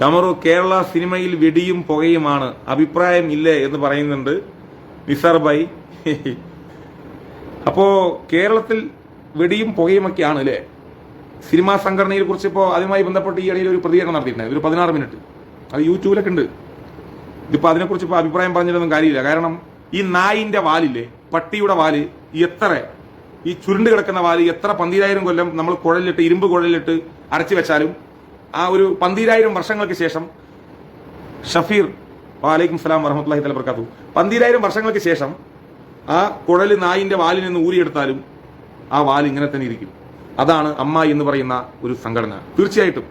കമറു കേരള സിനിമയിൽ വെടിയും പുകയുമാണ്. അഭിപ്രായം ഇല്ലേ എന്ന് പറയുന്നുണ്ട് നിസാർ ഭായി അപ്പോ കേരളത്തിൽ വെടിയും പുകയുമൊക്കെയാണ് അല്ലേ സിനിമാ സംഘടനയെ കുറിച്ച് ഇപ്പോൾ അതുമായി ബന്ധപ്പെട്ട് ഈ ഇടയിൽ ഒരു പ്രതികരണം നടത്തിയിട്ടുണ്ട്. ഒരു പതിനാറ് മിനിറ്റ്. അത് യൂട്യൂബിലൊക്കെ ഉണ്ട്. ഇതിപ്പോൾ അതിനെക്കുറിച്ച് ഇപ്പോൾ അഭിപ്രായം പറഞ്ഞിട്ടൊന്നും കാര്യമില്ല. കാരണം ഈ നായിന്റെ വാലില്ലേ? പട്ടിയുടെ വാൽ എത്ര? ഈ ചുരുണ്ട് കിടക്കുന്ന വാൽ എത്ര പന്തിരായിരം കൊല്ലം നമ്മൾ കുഴലിട്ട് ഇരുമ്പ് കുഴലിട്ട് അടച്ചു വെച്ചാലും ആ ഒരു പന്തിരായിരം വർഷങ്ങൾക്ക് ശേഷം ഷഫീർ വാലൈക്കും സ്ലാം വറഹമത്തല്ലാഹി തല വർക്കാത്തു പന്തിരായിരം വർഷങ്ങൾക്ക് ശേഷം ആ കുഴൽ നായിന്റെ വാലിൽ നിന്ന് ഊരിയെടുത്താലും ആ വാൽ ഇങ്ങനെ തന്നെ ഇരിക്കും. അതാണ് അമ്മ എന്ന് പറയുന്ന ഒരു സംഘടന. തീർച്ചയായിട്ടും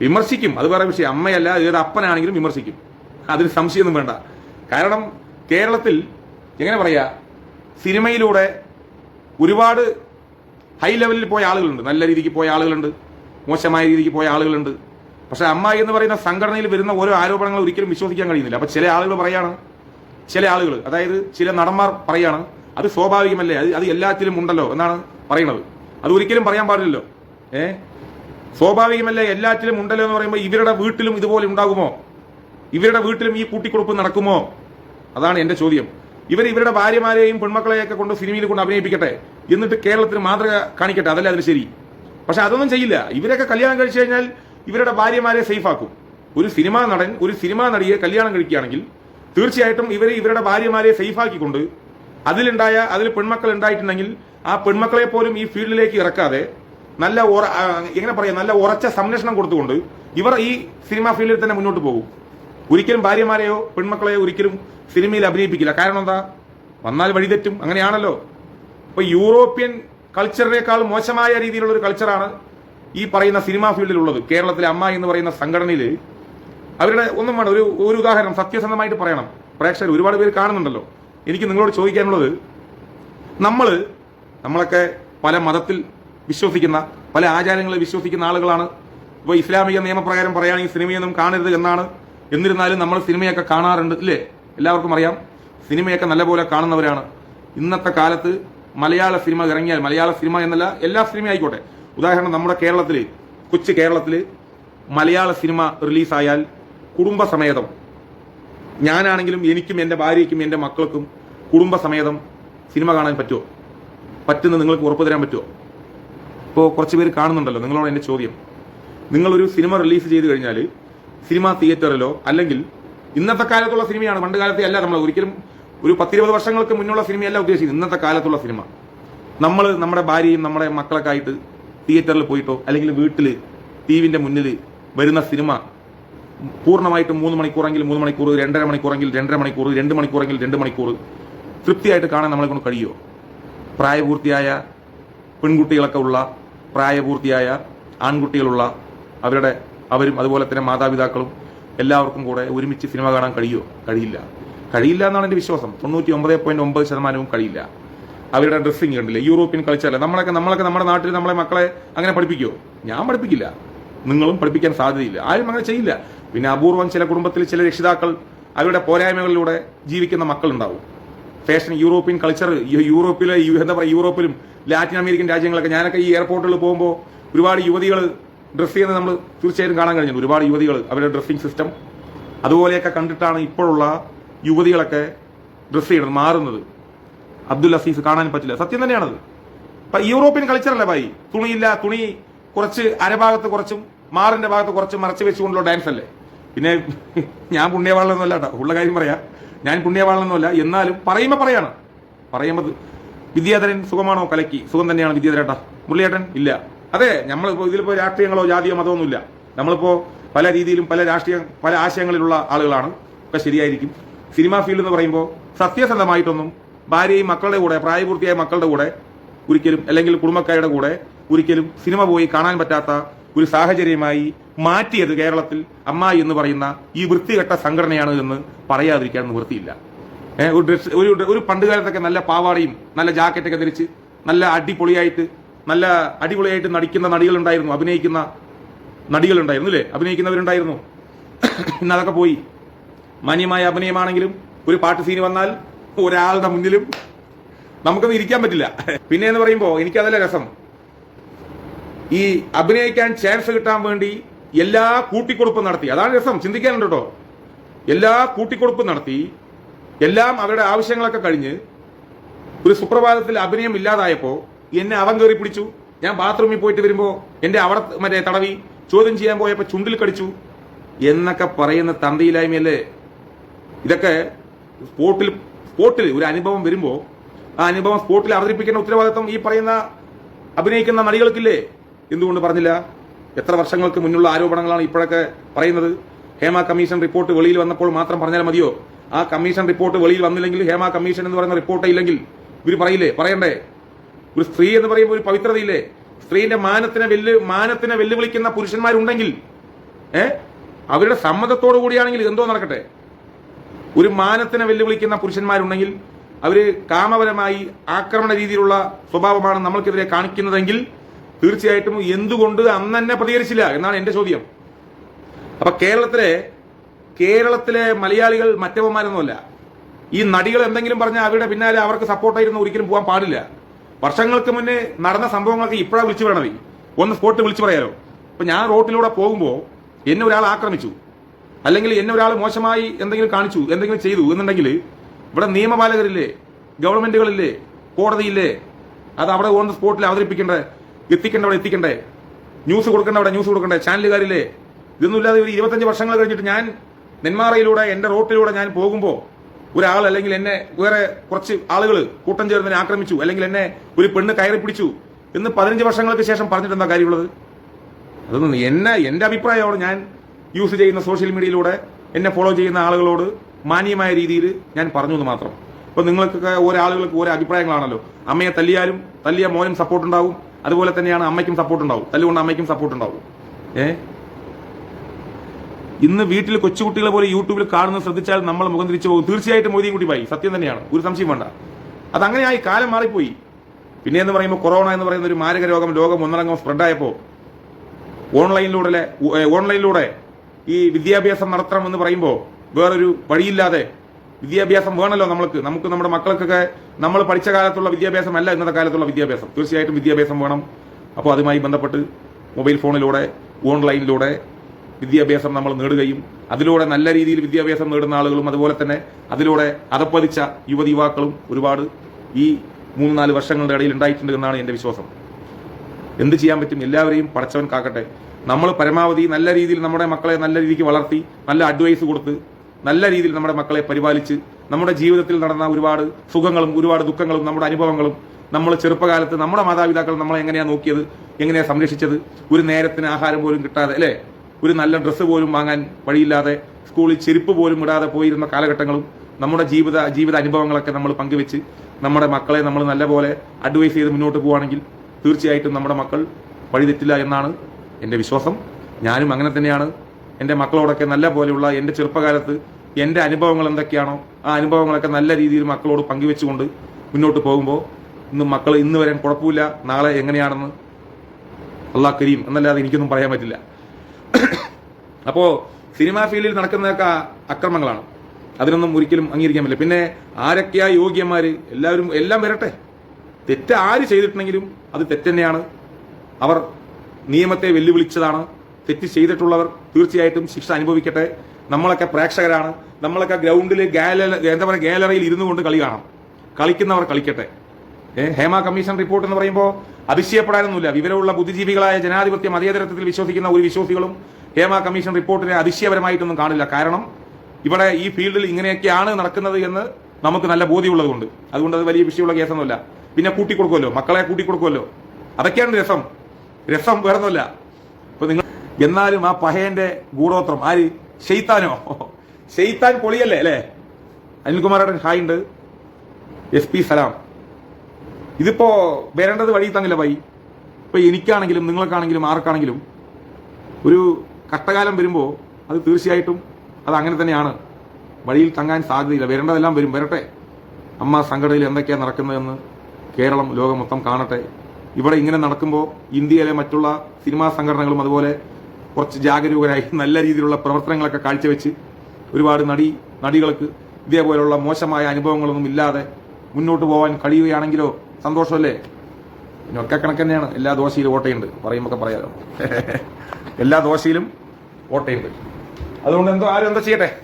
വിമർശിക്കും. അത് വേറെ വിഷയം. അമ്മയല്ല ഏത് അപ്പനാണെങ്കിലും വിമർശിക്കും. അതിന് സംശയമൊന്നും വേണ്ട. കാരണം കേരളത്തിൽ എങ്ങനെ പറയാ സിനിമയിലൂടെ ഒരുപാട് ഹൈ ലെവലിൽ പോയ ആളുകളുണ്ട്. നല്ല രീതിക്ക് പോയ ആളുകളുണ്ട്. മോശമായ രീതിക്ക് പോയ ആളുകളുണ്ട്. പക്ഷേ അമ്മായി എന്ന് പറയുന്ന സംഘടനയിൽ വരുന്ന ഓരോ ആരോപണങ്ങൾ ഒരിക്കലും വിശ്വസിക്കാൻ കഴിയുന്നില്ല. അപ്പൊ ചില ആളുകൾ പറയാണ് ചില ആളുകൾ അതായത് ചില നടന്മാർ പറയാണ് അത് സ്വാഭാവികമല്ലേ? അത് എല്ലാത്തിലും ഉണ്ടല്ലോ എന്നാണ് പറയുന്നത്. അത് ഒരിക്കലും പറയാൻ പാടില്ലല്ലോ. ഏ? സ്വാഭാവികമല്ലേ എല്ലാത്തിലും ഉണ്ടല്ലോ എന്ന് പറയുമ്പോൾ ഇവരുടെ വീട്ടിലും ഇതുപോലെ ഉണ്ടാകുമോ? ഇവരുടെ വീട്ടിലും ഈ കൂട്ടിക്കൊടുപ്പ് നടക്കുമോ? അതാണ് എന്റെ ചോദ്യം. ഇവർ ഇവരുടെ ഭാര്യമാരെയും പെൺമക്കളെയൊക്കെ കൊണ്ട് സിനിമയിൽ കൊണ്ട് അഭിനയിപ്പിക്കട്ടെ. എന്നിട്ട് കേരളത്തിന് മാതൃക കാണിക്കട്ടെ. അതല്ലേ അതിന് ശരി? പക്ഷെ അതൊന്നും ചെയ്യില്ല. ഇവരൊക്കെ കല്യാണം കഴിച്ചു കഴിഞ്ഞാൽ ഇവരുടെ ഭാര്യമാരെ സേഫ് ആക്കും ഒരു സിനിമാ നടൻ ഒരു സിനിമാ നടിയെ കല്യാണം കഴിക്കുകയാണെങ്കിൽ തീർച്ചയായിട്ടും ഇവർ ഇവരുടെ ഭാര്യമാരെ സേഫ് ആക്കിക്കൊണ്ട് അതിലുണ്ടായ അതിൽ പെൺമക്കൾ ഉണ്ടായിട്ടുണ്ടെങ്കിൽ ആ പെൺമക്കളെ പോലും ഈ ഫീൽഡിലേക്ക് ഇറക്കാതെ നല്ല എങ്ങനെ പറയാം നല്ല ഉറച്ച സംരക്ഷണം കൊടുത്തുകൊണ്ട് ഇവർ ഈ സിനിമാ ഫീൽഡിൽ തന്നെ മുന്നോട്ട് പോകും. ഒരിക്കലും ഭാര്യമാരെയോ പെൺമക്കളെയോ ഒരിക്കലും സിനിമയിൽ അഭിനയിപ്പിക്കില്ല. കാരണം എന്താ? വന്നാൽ വഴിതെറ്റും. അങ്ങനെയാണല്ലോ. ഇപ്പൊ യൂറോപ്യൻ കൾച്ചറിനേക്കാൾ മോശമായ രീതിയിലുള്ള ഒരു കൾച്ചറാണ് ഈ പറയുന്ന സിനിമാ ഫീൽഡിലുള്ളത്. കേരളത്തിലെ അമ്മ എന്ന് പറയുന്ന സംഘടനയിൽ അവരുടെ ഒന്നും വേണം ഒരു ഒരു ഉദാഹരണം സത്യസന്ധമായിട്ട് പറയണം. പ്രേക്ഷകർ ഒരുപാട് പേര് കാണുന്നുണ്ടല്ലോ. എനിക്ക് നിങ്ങളോട് ചോദിക്കാനുള്ളത് നമ്മൾ നമ്മളൊക്കെ പല മതത്തിൽ വിശ്വസിക്കുന്ന പല ആചാരങ്ങളിൽ വിശ്വസിക്കുന്ന ആളുകളാണ്. ഇപ്പോൾ ഇസ്ലാമിക നിയമപ്രകാരം പറയുകയാണെങ്കിൽ സിനിമയൊന്നും കാണരുത് എന്നാണ്. എന്നിരുന്നാലും നമ്മൾ സിനിമയൊക്കെ കാണാറുണ്ട് ഇല്ലേ? എല്ലാവർക്കും അറിയാം. സിനിമയൊക്കെ നല്ലപോലെ കാണുന്നവരാണ്. ഇന്നത്തെ കാലത്ത് മലയാള സിനിമ ഇറങ്ങിയാൽ മലയാള സിനിമ എന്നല്ല എല്ലാ സിനിമ ആയിക്കോട്ടെ. ഉദാഹരണം നമ്മുടെ കേരളത്തിൽ കൊച്ചു കേരളത്തിൽ മലയാള സിനിമ റിലീസായാൽ കുടുംബസമേതം. ഞാനാണെങ്കിലും എനിക്കും എന്റെ ഭാര്യയ്ക്കും എന്റെ മക്കൾക്കും കുടുംബസമേതം സിനിമ കാണാൻ പറ്റുമോ? പറ്റുന്ന നിങ്ങൾക്ക് ഉറപ്പ് തരാൻ പറ്റുമോ? ഇപ്പോൾ കുറച്ച് പേര് കാണുന്നുണ്ടല്ലോ നിങ്ങളോട് എന്റെ ചോദ്യം. നിങ്ങളൊരു സിനിമ റിലീസ് ചെയ്ത് കഴിഞ്ഞാൽ സിനിമ തിയേറ്ററിലോ അല്ലെങ്കിൽ ഇന്നത്തെ കാലത്തുള്ള സിനിമയാണ് പണ്ട് കാലത്തെ അല്ല നമ്മൾ ഒരിക്കലും ഒരു പത്തിരുപത് വർഷങ്ങൾക്ക് മുന്നുള്ള സിനിമയല്ല ഉദ്ദേശിക്കുന്നത് ഇന്നത്തെ കാലത്തുള്ള സിനിമ. നമ്മൾ നമ്മുടെ ഭാര്യയും നമ്മുടെ മക്കളൊക്കെ ആയിട്ട് തിയേറ്ററിൽ പോയിട്ടോ അല്ലെങ്കിൽ വീട്ടിൽ ടി മുന്നിൽ വരുന്ന സിനിമ പൂർണമായിട്ടും മൂന്ന് മണിക്കൂറെങ്കിൽ മൂന്ന് മണിക്കൂർ രണ്ടര മണിക്കൂറെങ്കിൽ രണ്ടര മണിക്കൂർ രണ്ട് മണിക്കൂറെങ്കിൽ രണ്ട് മണിക്കൂർ തൃപ്തിയായിട്ട് കാണാൻ നമ്മളെ കൊണ്ട് കഴിയുമോ പ്രായപൂർത്തിയായ പെൺകുട്ടികളൊക്കെ ഉള്ള പ്രായപൂർത്തിയായ ആൺകുട്ടികളുള്ള അവരുടെ അവരും അതുപോലെ തന്നെ മാതാപിതാക്കളും എല്ലാവർക്കും കൂടെ ഒരുമിച്ച് സിനിമ കാണാൻ കഴിയുമോ കഴിയില്ല. കഴിയില്ല എന്നാണ് എന്റെ വിശ്വാസം. തൊണ്ണൂറ്റി ഒമ്പത് പോയിന്റ് ഒമ്പത് ശതമാനവും കഴിയില്ല. അവരുടെ ഡ്രസ്സിങ് കണ്ടില്ല? യൂറോപ്യൻ കൾച്ചറല്ലേ നമ്മളൊക്കെ നമ്മളൊക്കെ നമ്മുടെ നാട്ടിൽ നമ്മളെ മക്കളെ അങ്ങനെ പഠിപ്പിക്കുമോ ഞാൻ പഠിപ്പിക്കില്ല. നിങ്ങളും പഠിപ്പിക്കാൻ സാധ്യതയില്ല. ആരും അങ്ങനെ ചെയ്യില്ല. പിന്നെ അപൂർവം ചില കുടുംബത്തിൽ ചില രക്ഷിതാക്കൾ അവരുടെ പോരായ്മകളിലൂടെ ജീവിക്കുന്ന മക്കളുണ്ടാവും. ഫാഷൻ യൂറോപ്യൻ കൾച്ചർ യൂറോപ്പിലെ എന്താ പറയുക യൂറോപ്പിലും ലാറ്റിൻ അമേരിക്കൻ രാജ്യങ്ങളൊക്കെ. ഞാനൊക്കെ ഈ എയർപോർട്ടുകളിൽ പോകുമ്പോൾ ഒരുപാട് യുവതികൾ ഡ്രസ്സ് ചെയ്യുന്നത് നമ്മൾ തീർച്ചയായും കാണാൻ കഴിഞ്ഞു. ഒരുപാട് യുവതികൾ അവരുടെ ഡ്രസ്സിംഗ് സിസ്റ്റം അതുപോലെയൊക്കെ കണ്ടിട്ടാണ് ഇപ്പോഴുള്ള യുവതികളൊക്കെ ഡ്രസ്സ് ചെയ്യണത് മാറുന്നത്. അബ്ദുൽ അസീസ് കാണാൻ പറ്റില്ല. സത്യം തന്നെയാണത്. ഇപ്പൊ യൂറോപ്യൻ കൾച്ചറല്ലേ ഭായി? തുണിയില്ല തുണി കുറച്ച് അരഭാഗത്ത് കുറച്ചും മാറിന്റെ ഭാഗത്ത് കുറച്ചും മറച്ചു വെച്ചുകൊണ്ടുള്ള ഡാൻസ് അല്ലേ? പിന്നെ ഞാൻ പുണ്യവാളനൊന്നുമല്ല കേട്ടോ. ഉള്ള കാര്യം പറയാം. ഞാൻ പുണ്യവാളനൊന്നുമല്ല. എന്നാലും പറയുമ്പോ പറയാണ്. പറയുമ്പോൾ വിദ്യാധരൻ സുഖമാണോ കലക്കി സുഖം തന്നെയാണ് വിദ്യാധരൻ വിദ്യാധരേട്ടാ മുരളിയേട്ടൻ ഇല്ല. അതെ നമ്മളിപ്പോ ഇതിലിപ്പോ രാഷ്ട്രീയങ്ങളോ ജാതിയോ മതമൊന്നുമില്ല. നമ്മളിപ്പോ പല രീതിയിലും പല രാഷ്ട്രീയ പല ആശയങ്ങളിലുള്ള ആളുകളാണ്. ഒക്കെ ശരിയായിരിക്കും. സിനിമാ ഫീൽഡ് എന്ന് പറയുമ്പോൾ സത്യസന്ധമായിട്ടൊന്നും ഭാര്യയും മക്കളുടെ കൂടെ പ്രായപൂർത്തിയായ മക്കളുടെ കൂടെ ഒരിക്കലും അല്ലെങ്കിൽ കുടുംബക്കാരുടെ കൂടെ ഒരിക്കലും സിനിമ പോയി കാണാൻ പറ്റാത്ത ഒരു സാഹചര്യമായി മാറ്റിയത് കേരളത്തിൽ അമ്മ എന്ന് പറയുന്ന ഈ വൃത്തികെട്ട സംഘടനയാണ് എന്ന് പറയാതിരിക്കാൻ നിവൃത്തിയില്ല ഒരു ഡ്രസ് ഒരു ഒരു പണ്ടുകാലത്തൊക്കെ നല്ല പാവാടയും നല്ല ജാക്കറ്റൊക്കെ ധരിച്ച് നല്ല അടിപൊളിയായിട്ട് നല്ല അടിപൊളിയായിട്ട് നടിക്കുന്ന നടികളുണ്ടായിരുന്നു അഭിനയിക്കുന്ന നടികളുണ്ടായിരുന്നു അല്ലേ? അഭിനയിക്കുന്നവരുണ്ടായിരുന്നു. ഇന്ന് അതൊക്കെ പോയി. മാന്യമായ അഭിനയമാണെങ്കിലും ഒരു പാട്ട് സീന് വന്നാൽ ഒരാളുടെ മുന്നിലും നമുക്കൊന്നും ഇരിക്കാൻ പറ്റില്ല. പിന്നെ എന്ന് പറയുമ്പോൾ എനിക്കതല്ല രസം. ഈ അഭിനയിക്കാൻ ചാൻസ് കിട്ടാൻ വേണ്ടി എല്ലാ കൂട്ടിക്കൊടുപ്പും നടത്തി. അതാണ് രസം. ചിന്തിക്കാനുണ്ട് കേട്ടോ എല്ലാ കൂട്ടിക്കൊടുപ്പും നടത്തി. എല്ലാം അവരുടെ ആവശ്യങ്ങളൊക്കെ കഴിഞ്ഞ് ഒരു സുപ്രഭാതത്തിൽ അഭിനയം ഇല്ലാതായപ്പോൾ എന്നെ അവൻ കയറി പിടിച്ചു. ഞാൻ ബാത്റൂമിൽ പോയിട്ട് വരുമ്പോൾ എന്റെ അവിടെ മറ്റേ തടവി ചോദ്യം ചെയ്യാൻ പോയപ്പോൾ ചുണ്ടിൽ കടിച്ചു. എന്നൊക്കെ പറയുന്ന തന്തയില്ലായ്മയല്ലേ ഇതൊക്കെ സ്പോട്ടിൽ സ്പോട്ടിൽ ഒരു അനുഭവം വരുമ്പോൾ ആ അനുഭവം സ്പോട്ടിൽ അവതരിപ്പിക്കേണ്ട ഉത്തരവാദിത്വം ഈ പറയുന്ന അഭിനയിക്കുന്ന നടികൾക്കില്ലേ? എന്തുകൊണ്ട് പറഞ്ഞില്ല? എത്ര വർഷങ്ങൾക്ക് മുന്നുള്ള ആരോപണങ്ങളാണ് ഇപ്പോഴൊക്കെ പറയുന്നത്. ഹേമ കമ്മീഷൻ റിപ്പോർട്ട് വെളിയിൽ വന്നപ്പോൾ മാത്രം പറഞ്ഞാൽ മതിയോ? ആ കമ്മീഷൻ റിപ്പോർട്ട് വെളിയിൽ വന്നില്ലെങ്കിൽ ഹേമ കമ്മീഷൻ എന്ന് പറയുന്ന റിപ്പോർട്ട് ഇല്ലെങ്കിൽ. ഇവർ പറയില്ലേ? പറയണ്ടേ? ഒരു സ്ത്രീ എന്ന് പറയുമ്പോൾ ഒരു പവിത്രതയില്ലേ? സ്ത്രീന്റെ മാനത്തിനെ വെല്ലു മാനത്തിനെ വെല്ലുവിളിക്കുന്ന പുരുഷന്മാരുണ്ടെങ്കിൽ ഏഹ് അവരുടെ സമ്മതത്തോടു കൂടിയാണെങ്കിൽ എന്തോ നടക്കട്ടെ? ഒരു മാനത്തിനെ വെല്ലുവിളിക്കുന്ന പുരുഷന്മാരുണ്ടെങ്കിൽ അവർ കാമപരമായി ആക്രമണ രീതിയിലുള്ള സ്വഭാവമാണ് നമ്മൾക്കെതിരെ കാണിക്കുന്നതെങ്കിൽ തീർച്ചയായിട്ടും എന്തുകൊണ്ട് അന്ന് തന്നെ പ്രതികരിച്ചില്ല എന്നാണ് എന്റെ ചോദ്യം. അപ്പൊ കേരളത്തിലെ കേരളത്തിലെ മലയാളികൾ മറ്റവന്മാരൊന്നുമല്ല. ഈ നടികൾ എന്തെങ്കിലും പറഞ്ഞാൽ അവരുടെ പിന്നാലെ അവർക്ക് സപ്പോർട്ടായിരുന്നു ഒരിക്കലും പോകാൻ പാടില്ല. വർഷങ്ങൾക്ക് മുന്നേ നടന്ന സംഭവങ്ങൾക്ക് ഇപ്പോഴാണ് വിളിച്ചു പറയണത്. ഒന്ന് സ്പോട്ട് വിളിച്ചു പറയാലോ. അപ്പൊ ഞാൻ റോട്ടിലൂടെ പോകുമ്പോൾ എന്നെ ഒരാൾ ആക്രമിച്ചു. അല്ലെങ്കിൽ എന്നെ ഒരാൾ മോശമായി എന്തെങ്കിലും കാണിച്ചു എന്തെങ്കിലും ചെയ്തു എന്നുണ്ടെങ്കിൽ ഇവിടെ നിയമപാലകരില്ലേ ഗവൺമെന്റുകളില്ലേ കോടതിയില്ലേ അത് അവിടെ ഓൺ ദ സ്പോട്ടിൽ അവതരിപ്പിക്കേണ്ടേ എത്തിക്കേണ്ട അവിടെ എത്തിക്കണ്ടേ ന്യൂസ് കൊടുക്കേണ്ട അവിടെ ന്യൂസ് കൊടുക്കണ്ടേ ചാനലുകാരില്ലേ. ഇതൊന്നുമില്ലാതെ ഒരു ഇരുപത്തഞ്ച് വർഷങ്ങൾ കഴിഞ്ഞിട്ട് ഞാൻ നെന്മാറയിലൂടെ എന്റെ റോട്ടിലൂടെ ഞാൻ പോകുമ്പോൾ ഒരാൾ അല്ലെങ്കിൽ എന്നെ വേറെ കുറച്ച് ആളുകൾ കൂട്ടം ചേർന്ന് ആക്രമിച്ചു അല്ലെങ്കിൽ എന്നെ ഒരു പെണ്ണ് കയറി പിടിച്ചു എന്ന് പതിനഞ്ച് വർഷങ്ങൾക്ക് ശേഷം പറഞ്ഞിട്ട് കാര്യമുള്ളത്? അതൊന്നും എന്നെ എന്റെ അഭിപ്രായമാണ് ഞാൻ യൂസ് ചെയ്യുന്ന സോഷ്യൽ മീഡിയയിലൂടെ എന്നെ ഫോളോ ചെയ്യുന്ന ആളുകളോട് മാന്യമായ രീതിയിൽ ഞാൻ പറഞ്ഞു എന്ന് മാത്രം. ഇപ്പൊ നിങ്ങൾക്കൊക്കെ ഓരോ ആളുകൾക്ക് ഓരോ അഭിപ്രായങ്ങളാണല്ലോ. അമ്മയെ തല്ലിയാലും തല്ലിയ മോനും സപ്പോർട്ട് ഉണ്ടാവും. അതുപോലെ തന്നെയാണ് അമ്മയ്ക്കും സപ്പോർട്ട് ഉണ്ടാവും. തല്ലുകൊണ്ട് അമ്മയ്ക്കും സപ്പോർട്ട് ഉണ്ടാവും. ഏ? ഇന്ന് വീട്ടിൽ കൊച്ചുകുട്ടികളെ പോലെ യൂട്യൂബിൽ കാണുന്നത് ശ്രദ്ധിച്ചാൽ നമ്മൾ മുഖം തിരിച്ചു പോകും. തീർച്ചയായിട്ടും മോദിയും കൂടി പോയി. സത്യം തന്നെയാണ്. ഒരു സംശയം വേണ്ട. അത് അതങ്ങനെയായി കാലം മാറിപ്പോയി. പിന്നെ എന്ന് പറയുമ്പോൾ കൊറോണ എന്ന് പറയുന്ന ഒരു മാരക രോഗം ലോകം ഒന്നടങ്കം സ്പ്രെഡായപ്പോൾ ഓൺലൈനിലൂടെ ഓൺലൈനിലൂടെ ഈ വിദ്യാഭ്യാസം നടത്തണമെന്ന് പറയുമ്പോൾ വേറൊരു വഴിയില്ലാതെ വിദ്യാഭ്യാസം വേണമല്ലോ നമ്മൾക്ക്. നമുക്ക് നമ്മുടെ മക്കൾക്കൊക്കെ നമ്മൾ പഠിച്ച കാലത്തുള്ള വിദ്യാഭ്യാസമല്ല ഇന്നത്തെ കാലത്തുള്ള വിദ്യാഭ്യാസം. തീർച്ചയായിട്ടും വിദ്യാഭ്യാസം വേണം. അപ്പോൾ അതുമായി ബന്ധപ്പെട്ട് മൊബൈൽ ഫോണിലൂടെ ഓൺലൈനിലൂടെ വിദ്യാഭ്യാസം നമ്മൾ നേടുകയും അതിലൂടെ നല്ല രീതിയിൽ വിദ്യാഭ്യാസം നേടുന്ന ആളുകളും അതുപോലെ തന്നെ അതിലൂടെ അതപ്പതിച്ച യുവതി യുവാക്കളും ഒരുപാട് ഈ മൂന്ന് നാല് വർഷങ്ങളുടെ ഇടയിൽ ഉണ്ടായിട്ടുണ്ട് എന്നാണ് എന്റെ വിശ്വാസം. എന്ത് ചെയ്യാൻ പറ്റും? എല്ലാവരെയും പഠിച്ചവൻ കാക്കട്ടെ. നമ്മൾ പരമാവധി നല്ല രീതിയിൽ നമ്മുടെ മക്കളെ നല്ല രീതിക്ക് വളർത്തി നല്ല അഡ്വൈസ് കൊടുത്ത് നല്ല രീതിയിൽ നമ്മുടെ മക്കളെ പരിപാലിച്ച് നമ്മുടെ ജീവിതത്തിൽ നടന്ന ഒരുപാട് സുഖങ്ങളും ഒരുപാട് ദുഃഖങ്ങളും നമ്മുടെ അനുഭവങ്ങളും നമ്മൾ ചെറുപ്പകാലത്ത് നമ്മുടെ മാതാപിതാക്കൾ നമ്മളെ എങ്ങനെയാണ് നോക്കിയത് എങ്ങനെയാണ് സംരക്ഷിച്ചത്? ഒരു നേരത്തിന് ആഹാരം പോലും കിട്ടാതെ അല്ലേ? ഒരു നല്ല ഡ്രസ്സ് പോലും വാങ്ങാൻ വഴിയില്ലാതെ സ്കൂളിൽ ചെരുപ്പ് പോലും ഇടാതെ പോയിരുന്ന കാലഘട്ടങ്ങളും നമ്മുടെ ജീവിത ജീവിത അനുഭവങ്ങളൊക്കെ നമ്മൾ പങ്കുവെച്ച് നമ്മുടെ മക്കളെ നമ്മൾ നല്ലപോലെ അഡ്വൈസ് ചെയ്ത് മുന്നോട്ട് പോവുകയാണെങ്കിൽ തീർച്ചയായിട്ടും നമ്മുടെ മക്കൾ വഴിതെറ്റില്ല എന്നാണ് എന്റെ വിശ്വാസം. ഞാനും അങ്ങനെ തന്നെയാണ്. എന്റെ മക്കളോടൊക്കെ നല്ല പോലെയുള്ള എന്റെ ചെറുപ്പകാലത്ത് എന്റെ അനുഭവങ്ങൾ എന്തൊക്കെയാണോ ആ അനുഭവങ്ങളൊക്കെ നല്ല രീതിയിൽ മക്കളോട് പങ്കുവെച്ചുകൊണ്ട് മുന്നോട്ട് പോകുമ്പോൾ ഇന്ന് മക്കൾ ഇന്ന് വരാൻ കുഴപ്പമില്ല നാളെ എങ്ങനെയാണെന്ന് അള്ളാ കരീം. എന്നല്ലാതെ എനിക്കൊന്നും പറയാൻ പറ്റില്ല. അപ്പോൾ സിനിമാ ഫീൽഡിൽ നടക്കുന്നതൊക്കെ അക്രമങ്ങളാണ്. അതിനൊന്നും ഒരിക്കലും അംഗീകരിക്കാൻ പറ്റില്ല. പിന്നെ ആരൊക്കെയാ യോഗ്യന്മാർ എല്ലാവരും എല്ലാം വരട്ടെ. തെറ്റ് ആര് ചെയ്തിട്ടുണ്ടെങ്കിലും അത് തെറ്റ് തന്നെയാണ് അവർ നിയമത്തെ വെല്ലുവിളിച്ചതാണ്. തെറ്റ് ചെയ്തിട്ടുള്ളവർ തീർച്ചയായിട്ടും ശിക്ഷ അനുഭവിക്കട്ടെ. നമ്മളൊക്കെ പ്രേക്ഷകരാണ്. നമ്മളൊക്കെ ഗ്രൗണ്ടിൽ ഗാലറി എന്താ പറയുക ഗാലറിയിൽ ഇരുന്നു കൊണ്ട് കളി കാണാം. കളിക്കുന്നവർ കളിക്കട്ടെ. ഹേമ കമ്മീഷൻ റിപ്പോർട്ട് എന്ന് പറയുമ്പോൾ അതിശയപ്പെടാനൊന്നുമില്ല. വിവരമുള്ള ബുദ്ധിജീവികളായ ജനാധിപത്യ മതേതരത്വത്തിൽ വിശ്വസിക്കുന്ന ഒരു വിശ്വാസികളും ഹേമ കമ്മീഷൻ റിപ്പോർട്ടിനെ അതിശയപരമായിട്ടൊന്നും കാണില്ല. കാരണം ഇവിടെ ഈ ഫീൽഡിൽ ഇങ്ങനെയൊക്കെയാണ് നടക്കുന്നത് എന്ന് നമുക്ക് നല്ല ബോധ്യമുള്ളതുകൊണ്ട്. അതുകൊണ്ട് അത് വലിയ വിഷയമുള്ള കേസൊന്നുമില്ല പിന്നെ കൂട്ടിക്കൊടുക്കുമല്ലോ. മക്കളെ കൂട്ടിക്കൊടുക്കുമല്ലോ. അതൊക്കെയാണ് രസം. രസം വേറൊന്നുമില്ല. ഇപ്പൊ നിങ്ങൾ എന്നാലും ആ പഹയന്റെ ഗൂഢോത്രം ആര്? ഷെയ്ത്താനോ ഷെയ്ത്താൻ പൊളിയല്ലേ അല്ലേ? അനിൽകുമാറുടെ ഹായ് ഉണ്ട്. S P Salam. ഇതിപ്പോ വരേണ്ടത് വഴി തന്നില്ല ബൈ ഇപ്പൊ എനിക്കാണെങ്കിലും നിങ്ങൾക്കാണെങ്കിലും ആർക്കാണെങ്കിലും ഒരു കട്ടകാലം വരുമ്പോൾ അത് തീർച്ചയായിട്ടും അത് അങ്ങനെ തന്നെയാണ്. വഴിയിൽ തങ്ങാൻ സാധ്യതയില്ല. വരേണ്ടതെല്ലാം വരും. വരട്ടെ. അമ്മ സംഘടനയിൽ എന്തൊക്കെയാണ് നടക്കുന്നതെന്ന് കേരളം ലോകം മൊത്തം കാണട്ടെ. ഇവിടെ ഇങ്ങനെ നടക്കുമ്പോൾ ഇന്ത്യയിലെ മറ്റുള്ള സിനിമാ സംഘടനകളും അതുപോലെ കുറച്ച് ജാഗരൂകരായി നല്ല രീതിയിലുള്ള പ്രവർത്തനങ്ങളൊക്കെ കാഴ്ചവെച്ച് ഒരുപാട് നടി നടികൾക്ക് ഇതേപോലുള്ള മോശമായ അനുഭവങ്ങളൊന്നും ഇല്ലാതെ മുന്നോട്ട് പോകാൻ കഴിയുകയാണെങ്കിലോ? സന്തോഷമല്ലേ? പിന്നെ ഒക്കെ കണക്ക് തന്നെയാണ്. എല്ലാ ദോശയിലും ഓട്ടയുണ്ട്. പറയുമ്പോൾ പറയാലോ. എല്ലാ ദോശയിലും ഓട്ടയുണ്ട്. അതുകൊണ്ട് എന്തോ ആരും എന്തോ ചെയ്യട്ടെ?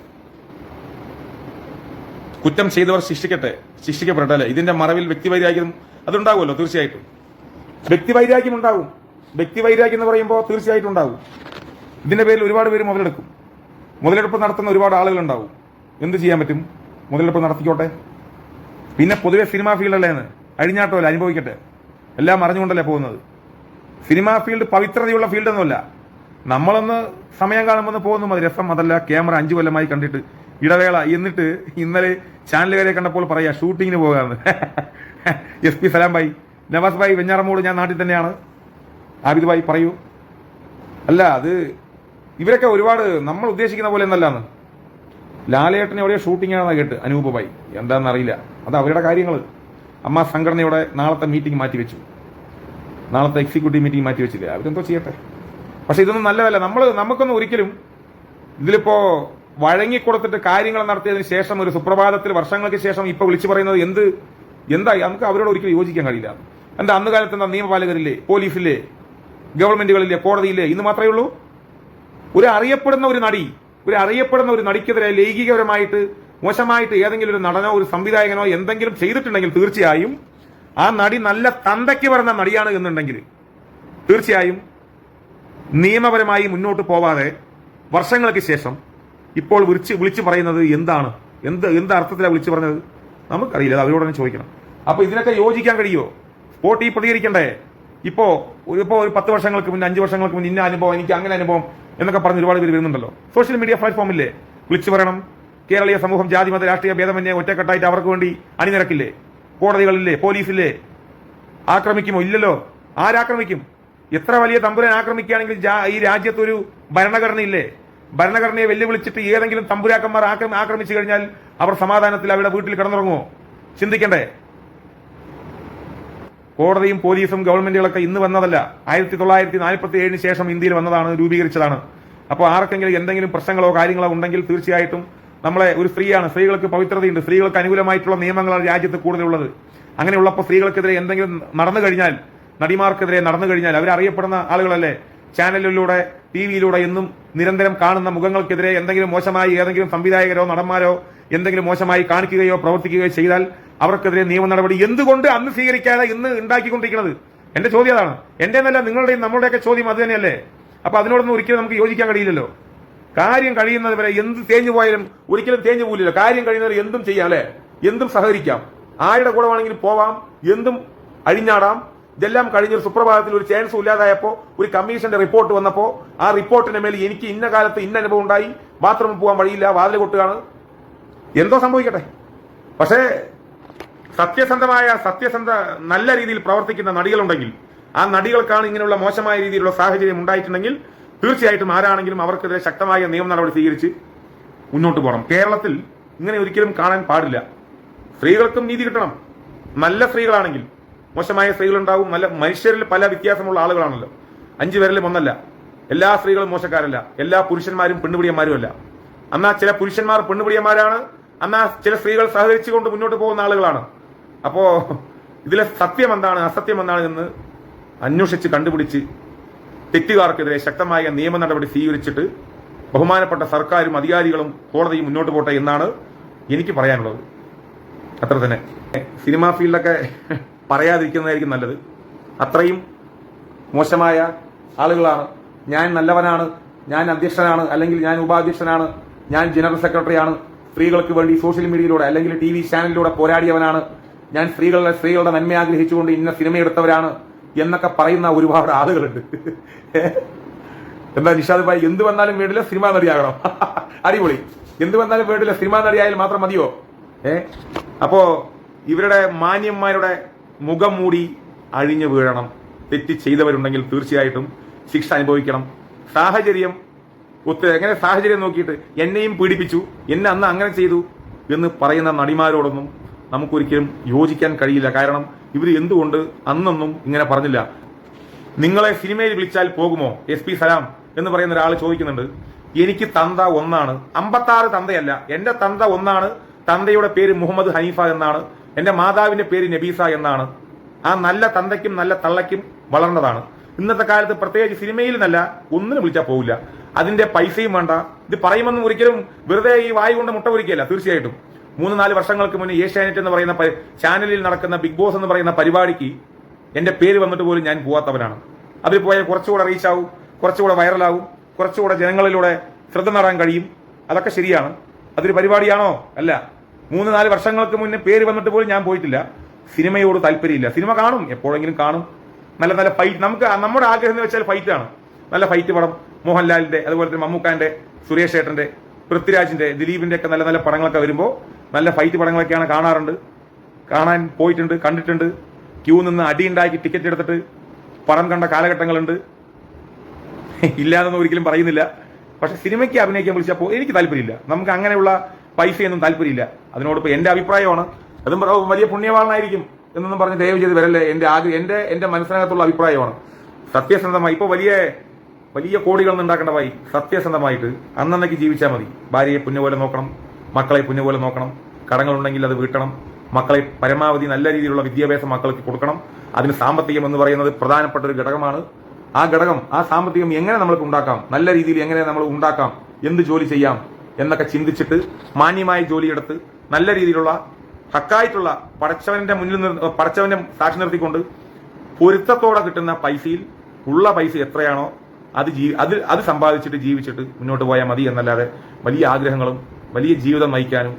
കുറ്റം ചെയ്തവർ ശിക്ഷിക്കട്ടെ. ശിക്ഷിക്കപ്പെടട്ടെ ഇതിന്റെ മറവിൽ വ്യക്തിവൈരാഗ്യം അതുണ്ടാവുമല്ലോ തീർച്ചയായിട്ടും. വ്യക്തിവൈരാഗ്യം ഉണ്ടാവും. വ്യക്തിവൈരാഗ്യം എന്ന് പറയുമ്പോൾ തീർച്ചയായിട്ടും ഉണ്ടാവും. ഇതിന്റെ പേരിൽ ഒരുപാട് പേര് മുതലെടുക്കും. മുതലെടുപ്പ് നടത്തുന്ന ഒരുപാട് ആളുകൾ ഉണ്ടാവും എന്ത് ചെയ്യാൻ പറ്റും? മുതലെടുപ്പ് നടത്തിക്കോട്ടെ. പിന്നെ പൊതുവെ സിനിമാ ഫീൽഡല്ലേന്ന് അഴിഞ്ഞാട്ടമല്ല? അനുഭവിക്കട്ടെ. എല്ലാം അറിഞ്ഞുകൊണ്ടല്ലേ പോകുന്നത്? സിനിമാ ഫീൽഡ് പവിത്രതയുള്ള ഫീൽഡൊന്നുമല്ല. നമ്മളൊന്ന് സമയം കാണുമ്പോൾ പോകുന്നു മതി. രസം അതല്ല ക്യാമറ അഞ്ചു കൊല്ലമായി കണ്ടിട്ട് ഇടവേള എന്നിട്ട് ഇന്നലെ ചാനലുകാരെ കണ്ടപ്പോൾ പറയാ ഷൂട്ടിങ്ങിന് പോകാമെന്ന് എസ് പി സലാം ഭായി നവാസ് ഭായി വെഞ്ഞാറമൂട് ഞാൻ നാട്ടിൽ തന്നെയാണ്. ആബിദ് ഭായി പറയൂ. അല്ല അത് ഇവരൊക്കെ ഒരുപാട് നമ്മൾ ഉദ്ദേശിക്കുന്ന പോലെ എന്നല്ലാന്ന് ലാലേട്ടൻ എവിടെയോ ഷൂട്ടിംഗ് ആണെന്ന് കേട്ട് അനൂപ് ഭായി എന്താണെന്ന് അറിയില്ല. അത് അവരുടെ കാര്യങ്ങൾ അമ്മ സംഘടനയുടെ നാളത്തെ മീറ്റിംഗ് മാറ്റിവെച്ചു. നാളത്തെ എക്സിക്യൂട്ടീവ് മീറ്റിംഗ് മാറ്റി വെച്ചില്ലേ അവരെന്തോ ചെയ്യട്ടെ. പക്ഷെ ഇതൊന്നും നല്ലതല്ല. നമ്മൾ നമുക്കൊന്നും ഒരിക്കലും ഇതിലിപ്പോ വഴങ്ങിക്കൊടുത്തിട്ട് കാര്യങ്ങൾ നടത്തിയതിന് ശേഷം ഒരു സുപ്രഭാതത്തിൽ വർഷങ്ങൾക്ക് ശേഷം ഇപ്പൊ വിളിച്ചു പറയുന്നത് എന്ത്? എന്തായി? നമുക്ക് അവരോട് ഒരിക്കലും യോജിക്കാൻ കഴിയില്ല. എന്താ അന്ന് കാലത്ത് എന്താ നിയമപാലകരില്ലേ പോലീസില്ലേ ഗവൺമെന്റുകളില്ലേ കോടതിയില്ലേ ഇന്ന് മാത്രമേ ഉള്ളൂ? ഒരു അറിയപ്പെടുന്ന ഒരു നടി ഒരു അറിയപ്പെടുന്ന ഒരു നടിക്കെതിരെ ലൈംഗികപരമായിട്ട് മോശമായിട്ട് ഏതെങ്കിലും ഒരു നടനോ ഒരു സംവിധായകനോ എന്തെങ്കിലും ചെയ്തിട്ടുണ്ടെങ്കിൽ തീർച്ചയായും ആ നടി നല്ല തന്തയ്ക്ക് പറഞ്ഞ നടിയാണ് എന്നുണ്ടെങ്കിൽ തീർച്ചയായും നിയമപരമായി മുന്നോട്ട് പോവാതെ വർഷങ്ങൾക്ക് ശേഷം ഇപ്പോൾ വിളിച്ച് വിളിച്ചു പറയുന്നത് എന്താണ്? എന്ത് എന്ത് അർത്ഥത്തിലാണ് വിളിച്ചു പറഞ്ഞത്? നമുക്കറിയില്ല അവരോട് തന്നെ ചോദിക്കണം. അപ്പൊ ഇതിനൊക്കെ യോജിക്കാൻ കഴിയുമോ? സ്പോട്ടിൽ പ്രതികരിക്കണ്ടേ? ഇപ്പോ ഇപ്പോ ഒരു പത്ത് വർഷങ്ങൾക്ക് മുന്നേ അഞ്ച് വർഷങ്ങൾക്ക് മുന്നേ ഇന്ന അനുഭവം എനിക്ക് അങ്ങനെ അനുഭവം എന്നൊക്കെ പറഞ്ഞ് ഒരുപാട് പേര് വരുന്നുണ്ടല്ലോ. സോഷ്യൽ മീഡിയ പ്ലാറ്റ്ഫോമില്ലേ? വിളിച്ചു പറയണം. കേരളീയ സമൂഹം ജാതി മത രാഷ്ട്രീയ ഭേദമന്യേ ഒറ്റക്കെട്ടായിട്ട് അവർക്ക് വേണ്ടി അണിനിരക്കില്ലേ? കോടതികളില്ലേ? പോലീസില്ലേ? ആക്രമിക്കുമോ? ഇല്ലല്ലോ. ആരാക്രമിക്കും? എത്ര വലിയ തമ്പുരാൻ ആക്രമിക്കുകയാണെങ്കിൽ ഈ രാജ്യത്തൊരു ഭരണഘടനയില്ലേ? ഭരണഘടനയെ വെല്ലുവിളിച്ചിട്ട് ഏതെങ്കിലും തമ്പുരാക്കന്മാർ ആക്രമിച്ചു കഴിഞ്ഞാൽ അവർ സമാധാനത്തിൽ അവരുടെ വീട്ടിൽ കിടന്നുറങ്ങുമോ? ചിന്തിക്കണ്ടേ? കോടതിയും പോലീസും ഗവൺമെന്റുകളൊക്കെ ഇന്ന് വന്നതല്ല. ആയിരത്തി തൊള്ളായിരത്തി നാൽപ്പത്തി ഏഴിന് ശേഷം ഇന്ത്യയിൽ വന്നതാണ് രൂപീകരിച്ചതാണ്. അപ്പോൾ ആർക്കെങ്കിലും എന്തെങ്കിലും പ്രശ്നങ്ങളോ കാര്യങ്ങളോ ഉണ്ടെങ്കിൽ തീർച്ചയായിട്ടും നമ്മളെ ഒരു സ്ത്രീയാണ്. സ്ത്രീകൾക്ക് പവിത്രതയുണ്ട്. സ്ത്രീകൾക്ക് അനുകൂലമായിട്ടുള്ള നിയമങ്ങളാണ് രാജ്യത്ത് കൂടുതലുള്ളത്. അങ്ങനെയുള്ളപ്പോൾ സ്ത്രീകൾക്കെതിരെ എന്തെങ്കിലും നടന്നു കഴിഞ്ഞാൽ നടിമാർക്കെതിരെ നടന്നു കഴിഞ്ഞാൽ അവരറിയപ്പെടുന്ന ആളുകളല്ലേ? ചാനലിലൂടെ ടി വിയിലൂടെ എന്നും നിരന്തരം കാണുന്ന മുഖങ്ങൾക്കെതിരെ എന്തെങ്കിലും മോശമായി ഏതെങ്കിലും സംവിധായകരോ നടന്മാരോ എന്തെങ്കിലും മോശമായി കാണിക്കുകയോ പ്രവർത്തിക്കുകയോ ചെയ്താൽ അവർക്കെതിരെ നിയമ നടപടി എന്തുകൊണ്ട് അന്ന് സ്വീകരിക്കാതെ ഇന്ന് ഉണ്ടാക്കിക്കൊണ്ടിരിക്കുന്നത്? എന്റെ ചോദ്യം അതാണ്. എന്റെ എന്നല്ല നിങ്ങളുടെയും നമ്മളുടെയൊക്കെ ചോദ്യം അത് തന്നെയല്ലേ? അപ്പൊ അതിനോടൊന്നും ഒരിക്കലും നമുക്ക് യോജിക്കാൻ കഴിയില്ലല്ലോ. കാര്യം കഴിയുന്നത് വരെ എന്ത് തേഞ്ഞു പോയാലും ഒരിക്കലും തേഞ്ഞു പോലില്ല കാര്യം കഴിയുന്നവരെ എന്തും ചെയ്യാം അല്ലെ? എന്തും സഹകരിക്കാം. ആരുടെ കൂടെ വേണമെങ്കിലും പോവാം എന്തും അഴിഞ്ഞാടാം. ഇതെല്ലാം കഴിഞ്ഞ ഒരു സുപ്രഭാതത്തിൽ ഒരു ചാൻസും ഇല്ലാതായപ്പോ ഒരു കമ്മീഷന്റെ റിപ്പോർട്ട് വന്നപ്പോ ആ റിപ്പോർട്ടിന്റെ മേൽ എനിക്ക് ഇന്ന കാലത്ത് ഇന്ന അനുഭവം ഉണ്ടായി. ബാത്റൂമിൽ പോകാൻ വഴിയില്ല വാതിൽ കൊട്ടുകയാണ്. എന്തോ സംഭവിക്കട്ടെ? പക്ഷേ സത്യസന്ധമായ സത്യസന്ധ നല്ല രീതിയിൽ പ്രവർത്തിക്കുന്ന നടികളുണ്ടെങ്കിൽ ആ നടികൾക്കാണ് ഇങ്ങനെയുള്ള മോശമായ രീതിയിലുള്ള സാഹചര്യം ഉണ്ടായിട്ടുണ്ടെങ്കിൽ തീർച്ചയായിട്ടും ആരാണെങ്കിലും അവർക്കെതിരെ ശക്തമായ നിയമ നടപടി സ്വീകരിച്ച് മുന്നോട്ട് പോകണം. കേരളത്തിൽ ഇങ്ങനെ ഒരിക്കലും കാണാൻ പാടില്ല. സ്ത്രീകൾക്കും നീതി കിട്ടണം. നല്ല സ്ത്രീകളാണെങ്കിൽ മോശമായ സ്ത്രീകളുണ്ടാവും. നല്ല മനുഷ്യരിൽ പല വ്യത്യാസമുള്ള ആളുകളാണല്ലോ. അഞ്ചു പേരിലും ഒന്നല്ല. എല്ലാ സ്ത്രീകളും മോശക്കാരല്ല. എല്ലാ പുരുഷന്മാരും പെണ്ണുപിടിയന്മാരും അല്ല. എന്നാൽ ചില പുരുഷന്മാർ പെണ്ണുപിടിയന്മാരാണ്. എന്നാൽ ചില സ്ത്രീകൾ സഹകരിച്ചുകൊണ്ട് മുന്നോട്ട് പോകുന്ന ആളുകളാണ്. അപ്പോ ഇതിലെ സത്യം എന്താണ് അസത്യം എന്താണ് എന്ന് അന്വേഷിച്ച് കണ്ടുപിടിച്ച് തെറ്റുകാർക്കെതിരെ ശക്തമായ നിയമ നടപടി സ്വീകരിച്ചിട്ട് ബഹുമാനപ്പെട്ട സർക്കാരും അധികാരികളും കോടതിയും മുന്നോട്ട് പോട്ടെ എന്നാണ് എനിക്ക് പറയാനുള്ളത്. അത്ര തന്നെ. സിനിമാ ഫീൽഡൊക്കെ പറയാതിരിക്കുന്നതായിരിക്കും നല്ലത്. അത്രയും മോശമായ ആളുകളാണ്. ഞാൻ നല്ലവനാണ് ഞാൻ അധ്യക്ഷനാണ് അല്ലെങ്കിൽ ഞാൻ ഉപാധ്യക്ഷനാണ് ഞാൻ ജനറൽ സെക്രട്ടറിയാണ് സ്ത്രീകൾക്ക് വേണ്ടി സോഷ്യൽ മീഡിയയിലൂടെ അല്ലെങ്കിൽ ടി വി ചാനലിലൂടെ പോരാടിയവനാണ് ഞാൻ സ്ത്രീകളുടെ സ്ത്രീകളുടെ നന്മ ആഗ്രഹിച്ചുകൊണ്ട് ഇന്ന സിനിമ എടുത്തവരാണ് എന്നൊക്കെ പറയുന്ന ഒരുപാട് ആളുകളുണ്ട്. എന്താ നിഷാദ് ഭായി എന്ത് വന്നാലും വീട്ടിലെ സിനിമാ നടിയാകണം. അടിപൊളി. എന്ത് വന്നാലും വീട്ടിലെ സിനിമാ നടിയായാൽ മാത്രം മതിയോ? ഏ? അപ്പോ ഇവരുടെ മാന്യന്മാരുടെ മുഖം മൂടി അഴിഞ്ഞു വീഴണം. തെറ്റ് ചെയ്തവരുണ്ടെങ്കിൽ തീർച്ചയായിട്ടും ശിക്ഷ അനുഭവിക്കണം. സാഹചര്യം ഒത്ത് എങ്ങനെ സാഹചര്യം നോക്കിയിട്ട് എന്നെയും പീഡിപ്പിച്ചു എന്നെ അന്ന് അങ്ങനെ ചെയ്തു എന്ന് പറയുന്ന നടിമാരോടൊന്നും നമുക്കൊരിക്കലും യോജിക്കാൻ കഴിയില്ല. കാരണം ഇവർ എന്തുകൊണ്ട് അന്നൊന്നും ഇങ്ങനെ പറഞ്ഞില്ല. നിങ്ങളെ സിനിമയിൽ വിളിച്ചാൽ പോകുമോ? എസ് പി സലാം എന്ന് പറയുന്ന ഒരാൾ ചോദിക്കുന്നുണ്ട്. എനിക്ക് തന്ത ഒന്നാണ്. അമ്പത്താറ് തന്തയല്ല. എന്റെ തന്ത ഒന്നാണ്. തന്തയുടെ പേര് മുഹമ്മദ് ഹനീഫ എന്നാണ്. എന്റെ മാതാവിന്റെ പേര് നബീസ എന്നാണ്. ആ നല്ല തന്തയ്ക്കും നല്ല തള്ളയ്ക്കും വളർന്നതാണ്. ഇന്നത്തെ കാലത്ത് പ്രത്യേകിച്ച് സിനിമയിൽ നിന്നല്ല ഒന്നിനും വിളിച്ചാൽ പോവില്ല. അതിന്റെ പൈസയും വേണ്ട. ഇത് പറയുമെന്നും ഒരിക്കലും വെറുതെ ഈ വായു കൊണ്ട് മുട്ട പൊരിക്കുകയല്ല തീർച്ചയായിട്ടും. മൂന്ന് നാല് വർഷങ്ങൾക്ക് മുന്നേ ഏഷ്യാനെറ്റ് എന്ന് പറയുന്ന ചാനലിൽ നടക്കുന്ന ബിഗ് ബോസ് എന്ന് പറയുന്ന പരിപാടിക്ക് എന്റെ പേര് വന്നിട്ട് പോലും ഞാൻ പോവാത്തവനാണ്. അതിൽ പോയാൽ കുറച്ചുകൂടെ റീച്ച് ആവും കുറച്ചുകൂടെ വൈറലാവും കുറച്ചുകൂടെ ജനങ്ങളിലൂടെ ശ്രദ്ധ നേടാൻ കഴിയും. അതൊക്കെ ശരിയാണ്. അതൊരു പരിപാടിയാണോ? അല്ല. മൂന്ന് നാല് വർഷങ്ങൾക്ക് മുന്നേ പേര് വന്നിട്ട് പോലും ഞാൻ പോയിട്ടില്ല. സിനിമയോട് താല്പര്യമില്ല. സിനിമ കാണും. എപ്പോഴെങ്കിലും കാണും. നല്ല നല്ല ഫൈറ്റ് നമുക്ക് നമ്മുടെ ആഗ്രഹം എന്ന് വെച്ചാൽ ഫൈറ്റാണ് നല്ല ഫൈറ്റ് പടം മോഹൻലാലിന്റെ അതുപോലെ തന്നെ മമ്മൂക്കാന്റെ സുരേഷ് ഏട്ടന്റെ പൃഥ്വിരാജിന്റെ ദിലീപിന്റെ ഒക്കെ നല്ല നല്ല പടങ്ങളൊക്കെ വരുമ്പോൾ നല്ല ഫൈറ്റ് പടങ്ങളൊക്കെയാണ് കാണാറുണ്ട്. കാണാൻ പോയിട്ടുണ്ട് കണ്ടിട്ടുണ്ട്. ക്യൂ നിന്ന് അടിയുണ്ടാക്കി ടിക്കറ്റ് എടുത്തിട്ട് പടം കണ്ട കാലഘട്ടങ്ങളുണ്ട്. ഇല്ലാന്നൊന്നും ഒരിക്കലും പറയുന്നില്ല. പക്ഷെ സിനിമയ്ക്ക് അഭിനയിക്കാൻ വിളിച്ചപ്പോൾ എനിക്ക് താല്പര്യമില്ല. നമുക്ക് അങ്ങനെയുള്ള പൈസയൊന്നും താല്പര്യമില്ല. അതിനോടൊപ്പം എന്റെ അഭിപ്രായമാണ്. അതും വലിയ പുണ്യവാളനായിരിക്കും എന്നൊന്നും പറഞ്ഞ് ദയവ് ചെയ്ത് വരല്ലേ? എന്റെ ആഗ്രഹം എന്റെ എന്റെ മനസ്സിനകത്തുള്ള അഭിപ്രായമാണ്. സത്യസന്ധമായി. ഇപ്പൊ വലിയ വലിയ കോടികളൊന്നും ഉണ്ടാക്കേണ്ട ഭായി സത്യസന്ധമായിട്ട് അന്നന്നേക്ക് ജീവിച്ചാൽ മതി. ഭാര്യയെ പുണ്യപോലെ നോക്കണം മക്കളെ പുണ്യപോലെ നോക്കണം കടങ്ങളുണ്ടെങ്കിൽ അത് വീട്ടണം മക്കളെ പരമാവധി നല്ല രീതിയിലുള്ള വിദ്യാഭ്യാസം മക്കൾക്ക് കൊടുക്കണം. അതിന് സാമ്പത്തികം എന്ന് പറയുന്നത് പ്രധാനപ്പെട്ട ഒരു ഘടകമാണ്. ആ ഘടകം ആ സാമ്പത്തികം എങ്ങനെ നമ്മൾക്ക് ഉണ്ടാക്കാം നല്ല രീതിയിൽ എങ്ങനെ നമ്മൾ ഉണ്ടാക്കാം എന്ത് ജോലി ചെയ്യാം എന്നൊക്കെ ചിന്തിച്ചിട്ട് മാന്യമായ ജോലിയെടുത്ത് നല്ല രീതിയിലുള്ള ഹക്കായിട്ടുള്ള പടച്ചവന്റെ മുന്നിൽ നിന്ന് പടച്ചവന്റെ സാക്ഷി നിർത്തിക്കൊണ്ട് പൊരുത്തത്തോടെ കിട്ടുന്ന പൈസയിൽ ഉള്ള പൈസ എത്രയാണോ അത് ജീ അത് അത് സമ്പാദിച്ചിട്ട് ജീവിച്ചിട്ട് മുന്നോട്ട് പോയാൽ മതി എന്നല്ലാതെ വലിയ ആഗ്രഹങ്ങളും വലിയ ജീവിതം നയിക്കാനും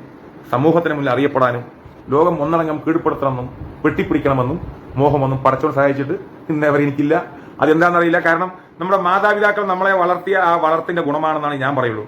സമൂഹത്തിന് മുന്നിൽ അറിയപ്പെടാനും ലോകം ഒന്നടങ്കം കീഴ്പ്പെടുത്തണമെന്നും വെട്ടിപ്പിടിക്കണമെന്നും മോഹമൊന്നും പടച്ചോട് സഹായിച്ചിട്ട് ഇന്നേവർ എനിക്കില്ല. അതെന്താണെന്നറിയില്ല. കാരണം നമ്മുടെ മാതാപിതാക്കൾ നമ്മളെ വളർത്തിയ ആ വളർത്തിന്റെ ഗുണമാണെന്നാണ് ഞാൻ പറയുള്ളൂ.